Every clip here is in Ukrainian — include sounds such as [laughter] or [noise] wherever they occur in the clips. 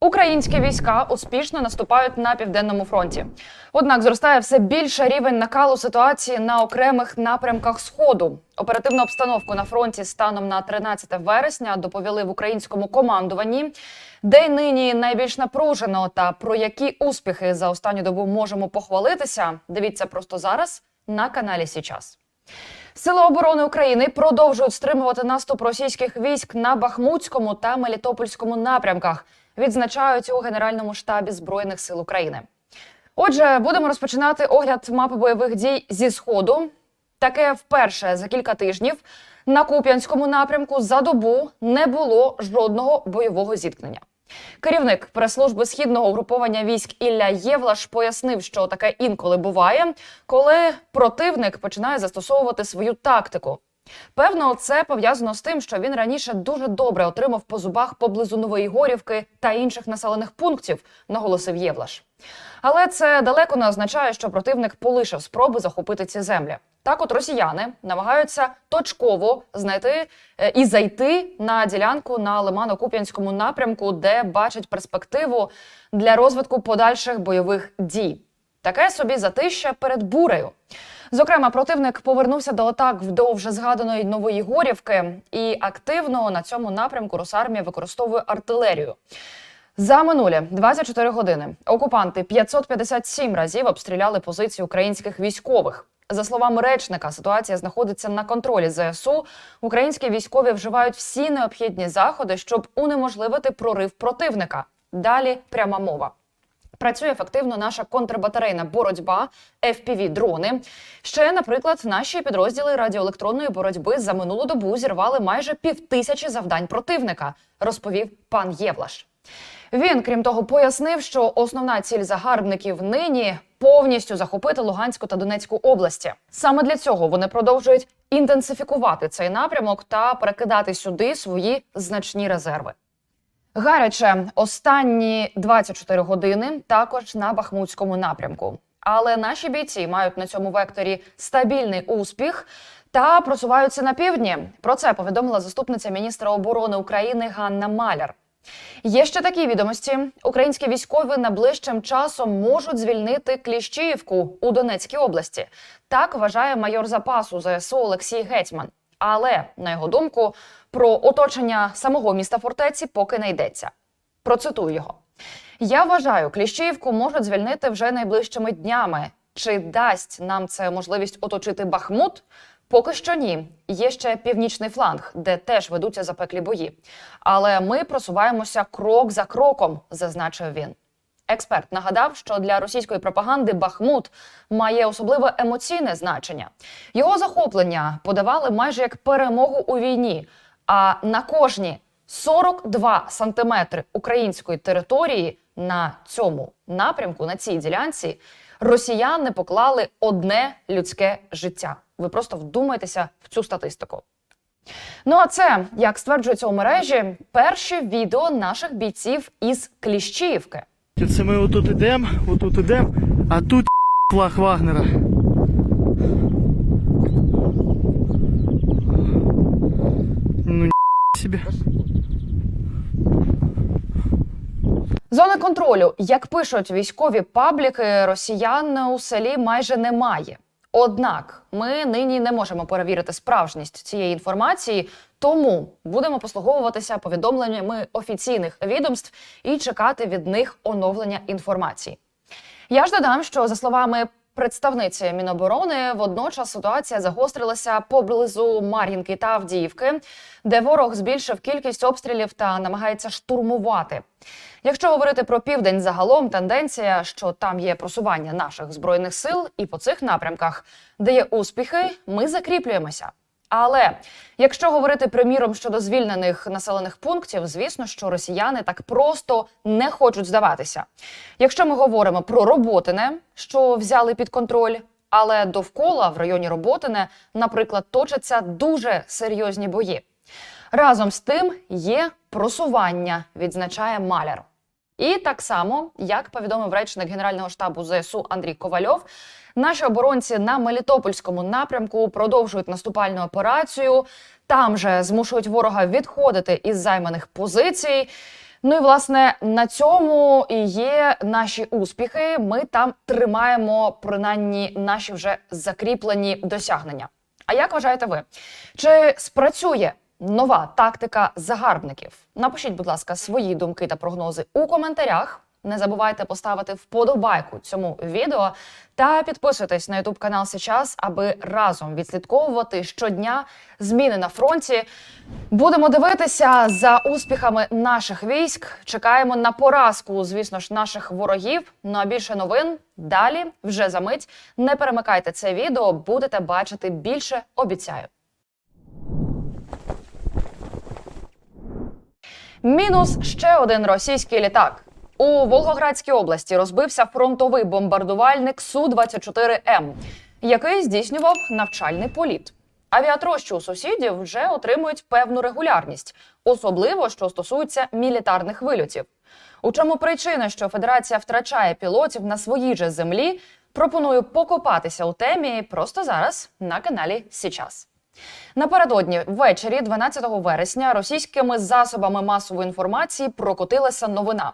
Українські війська успішно наступають на південному фронті. Однак зростає все більше рівень накалу ситуації на окремих напрямках сходу. Оперативну обстановку на фронті станом на 13 вересня доповіли в українському командуванні, де й нині найбільш напружено та про які успіхи за останню добу можемо похвалитися. Дивіться просто зараз на каналі Січас. Сили оборони України продовжують стримувати наступ російських військ на Бахмутському та Мелітопольському напрямках. Відзначають у Генеральному штабі Збройних сил України. Отже, будемо розпочинати огляд мапи бойових дій зі сходу. Таке вперше за кілька тижнів на Куп'янському напрямку за добу не було жодного бойового зіткнення. Керівник прес-служби східного угруповання військ Ілля Євлаш пояснив, що таке інколи буває, коли противник починає застосовувати свою тактику. Певно, це пов'язано з тим, що він раніше дуже добре отримав по зубах поблизу Нової Горівки та інших населених пунктів, наголосив Євлаш. Але це далеко не означає, що противник полишив спроби захопити ці землі. Так, от росіяни намагаються точково знайти е, і зайти на ділянку на Лимано-Куп'янському напрямку, де бачать перспективу для розвитку подальших бойових дій. Таке собі затища перед бурею. Зокрема, противник повернувся до атак вдовж згаданої нової горівки, і активно на цьому напрямку Росармія використовує артилерію. За минулі 24 години окупанти 557 разів обстріляли позиції українських військових. За словами речника, ситуація знаходиться на контролі ЗСУ. Українські військові вживають всі необхідні заходи, щоб унеможливити прорив противника. Далі пряма мова. Працює ефективно наша контрбатарейна боротьба, fpv дрони. Ще, наприклад, наші підрозділи радіоелектронної боротьби за минулу добу зірвали майже півтисячі завдань противника, розповів пан Євлаш. Він, крім того, пояснив, що основна ціль загарбників нині повністю захопити Луганську та Донецьку області. Саме для цього вони продовжують інтенсифікувати цей напрямок та перекидати сюди свої значні резерви. Гаряче останні 24 години також на Бахмутському напрямку. Але наші бійці мають на цьому векторі стабільний успіх та просуваються на півдні. Про це повідомила заступниця міністра оборони України Ганна Маляр. Є ще такі відомості: українські військові найближчим часом можуть звільнити Кліщіївку у Донецькій області. Так вважає майор запасу ЗСУ Олексій Гетьман. Але на його думку, про оточення самого міста фортеці поки не йдеться. Процитую його: я вважаю, Кліщіївку можуть звільнити вже найближчими днями. Чи дасть нам це можливість оточити Бахмут? Поки що ні. Є ще північний фланг, де теж ведуться запеклі бої. Але ми просуваємося крок за кроком, зазначив він. Експерт нагадав, що для російської пропаганди Бахмут має особливе емоційне значення. Його захоплення подавали майже як перемогу у війні. А на кожні 42 сантиметри української території на цьому напрямку, на цій ділянці, росіяни поклали одне людське життя. Ви просто вдумайтеся в цю статистику. Ну а це, як стверджується у мережі, перші відео наших бійців із Кліщіївки. Це ми отут ідемо, отут ідемо, а тут [laughs] флаг Вагнера. Ну собі. Зони контролю, як пишуть військові пабліки, росіян у селі майже немає. Однак ми нині не можемо перевірити справжність цієї інформації, тому будемо послуговуватися повідомленнями офіційних відомств і чекати від них оновлення інформації. Я ж додам, що за словами представниці Міноборони, водночас ситуація загострилася поблизу Мар'їнки та Авдіївки, де ворог збільшив кількість обстрілів та намагається штурмувати. Якщо говорити про південь загалом, тенденція, що там є просування наших збройних сил, і по цих напрямках, де є успіхи, ми закріплюємося. Але якщо говорити приміром щодо звільнених населених пунктів, звісно, що росіяни так просто не хочуть здаватися. Якщо ми говоримо про Роботине, що взяли під контроль, але довкола в районі Роботине, наприклад, точаться дуже серйозні бої. Разом з тим є просування, відзначає Маляр. І так само, як повідомив речник Генерального штабу ЗСУ Андрій Ковальов, наші оборонці на Мелітопольському напрямку продовжують наступальну операцію. Там же змушують ворога відходити із займаних позицій. Ну і власне на цьому і є наші успіхи. Ми там тримаємо принаймні наші вже закріплені досягнення. А як вважаєте ви? Чи спрацює нова тактика загарбників? Напишіть, будь ласка, свої думки та прогнози у коментарях. Не забувайте поставити вподобайку цьому відео та підписуйтесь на YouTube канал Сейчас, аби разом відслідковувати щодня зміни на фронті. Будемо дивитися за успіхами наших військ. Чекаємо на поразку, звісно ж, наших ворогів. Ну а більше новин далі вже за мить. Не перемикайте це відео, будете бачити більше. Обіцяю. Мінус ще один російський літак. У Волгоградській області розбився фронтовий бомбардувальник Су-24М, який здійснював навчальний політ. Авіатрощі у сусідів вже отримують певну регулярність, особливо що стосується мілітарних вильотів. У чому причина, що Федерація втрачає пілотів на своїй же землі? Пропоную покопатися у темі просто зараз на каналі Січас. Напередодні ввечері, 12 вересня, російськими засобами масової інформації прокотилася новина.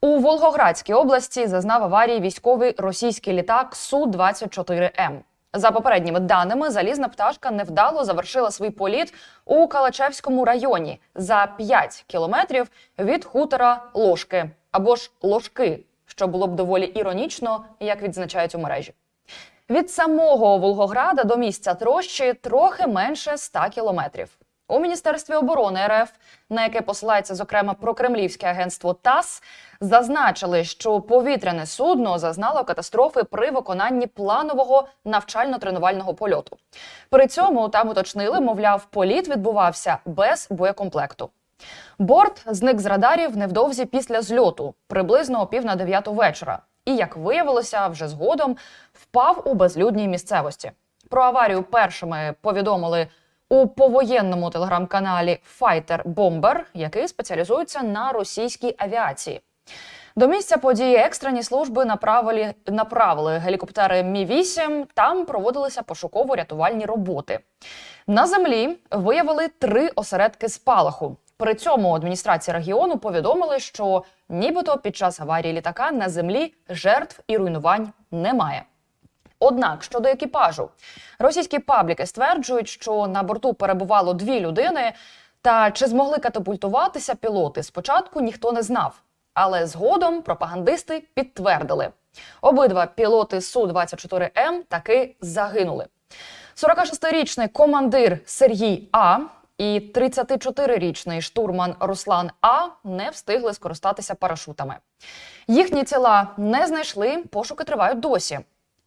У Волгоградській області зазнав аварії військовий російський літак Су-24М. За попередніми даними, залізна пташка невдало завершила свій політ у Калачевському районі за 5 кілометрів від хутора Ложки або ж Ложки, що було б доволі іронічно, як відзначають у мережі. Від самого Волгограда до місця трощі трохи менше 100 кілометрів. У міністерстві оборони РФ, на яке посилається зокрема прокремлівське агентство ТАСС, зазначили, що повітряне судно зазнало катастрофи при виконанні планового навчально-тренувального польоту. При цьому там уточнили, мовляв, політ відбувався без боєкомплекту. Борт зник з радарів невдовзі після зльоту, приблизно о пів на дев'яту вечора. І як виявилося, вже згодом впав у безлюдній місцевості. Про аварію першими повідомили у повоєнному телеграм-каналі Fighter Bomber, який спеціалізується на російській авіації. До місця події екстрені служби направили, направили гелікоптери Мі 8 Там проводилися пошуково-рятувальні роботи. На землі виявили три осередки спалаху. При цьому адміністрація регіону повідомили, що нібито під час аварії літака на землі жертв і руйнувань немає. Однак щодо екіпажу, російські пабліки стверджують, що на борту перебувало дві людини. Та чи змогли катапультуватися пілоти, спочатку ніхто не знав. Але згодом пропагандисти підтвердили: обидва пілоти Су-24М таки загинули. 46-річний командир Сергій А і 34-річний штурман Руслан А не встигли скористатися парашутами. Їхні тіла не знайшли, пошуки тривають досі.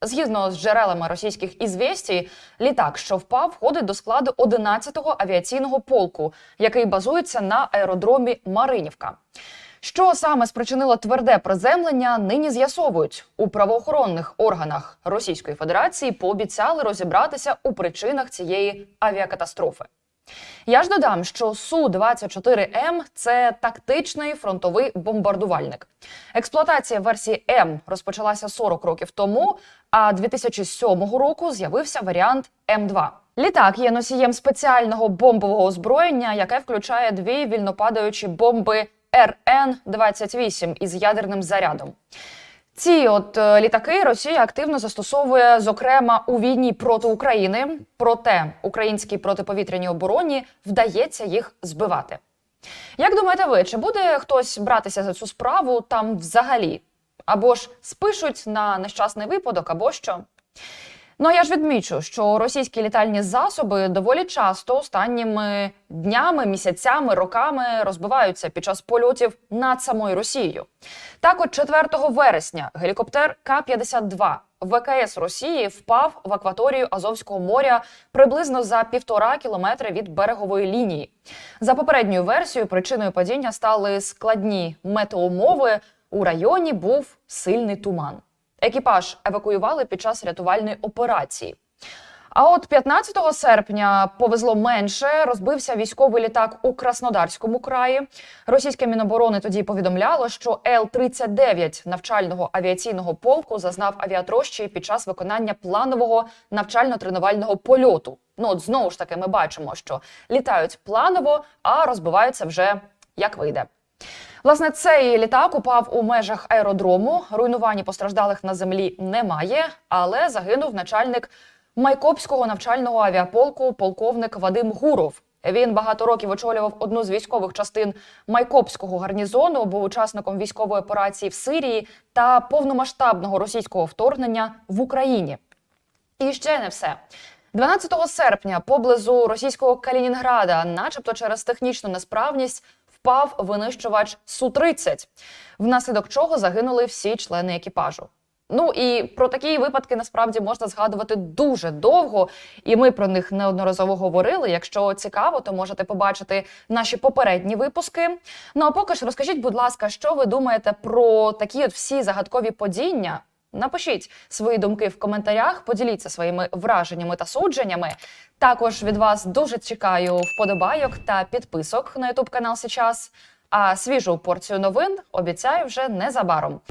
Згідно з джерелами російських ізвєстій, літак, що впав, входить до складу 11-го авіаційного полку, який базується на аеродромі Маринівка. Що саме спричинило тверде приземлення, нині з'ясовують у правоохоронних органах Російської Федерації. Пообіцяли розібратися у причинах цієї авіакатастрофи. Я ж додам, що Су-24М – це тактичний фронтовий бомбардувальник. Експлуатація версії М розпочалася 40 років тому, а 2007 року з'явився варіант М2. Літак є носієм спеціального бомбового озброєння, яке включає дві вільнопадаючі бомби РН-28 із ядерним зарядом. Ці от е, літаки Росія активно застосовує, зокрема у війні проти України. Проте українській протиповітряній обороні вдається їх збивати. Як думаєте ви, чи буде хтось братися за цю справу там взагалі? Або ж спишуть на нещасний випадок, або що? Ну а я ж відмічу, що російські літальні засоби доволі часто останніми днями, місяцями, роками розбиваються під час польотів над самою Росією. Так, от 4 вересня гелікоптер К-52 ВКС Росії впав в акваторію Азовського моря приблизно за півтора кілометри від берегової лінії. За попередньою версією, причиною падіння стали складні метеоумови. У районі був сильний туман. Екіпаж евакуювали під час рятувальної операції. А от 15 серпня повезло менше. Розбився військовий літак у Краснодарському краї. Російське міноборони тоді повідомляло, що Л-39 навчального авіаційного полку зазнав авіатрощі під час виконання планового навчально-тренувального польоту. Ну от знову ж таки, ми бачимо, що літають планово, а розбиваються вже як вийде. Власне, цей літак упав у межах аеродрому. Руйнувань постраждалих на землі немає, але загинув начальник Майкопського навчального авіаполку, полковник Вадим Гуров. Він багато років очолював одну з військових частин Майкопського гарнізону, був учасником військової операції в Сирії та повномасштабного російського вторгнення в Україні. І ще не все. 12 серпня поблизу російського Калінінграда, начебто через технічну несправність, впав винищувач Су-30, внаслідок чого загинули всі члени екіпажу. Ну і про такі випадки насправді можна згадувати дуже довго, і ми про них неодноразово говорили. Якщо цікаво, то можете побачити наші попередні випуски. Ну а поки ж розкажіть, будь ласка, що ви думаєте про такі от всі загадкові подіння? Напишіть свої думки в коментарях, поділіться своїми враженнями та судженнями. Також від вас дуже чекаю вподобайок та підписок на Ютуб канал Сейчас. А свіжу порцію новин обіцяю вже незабаром.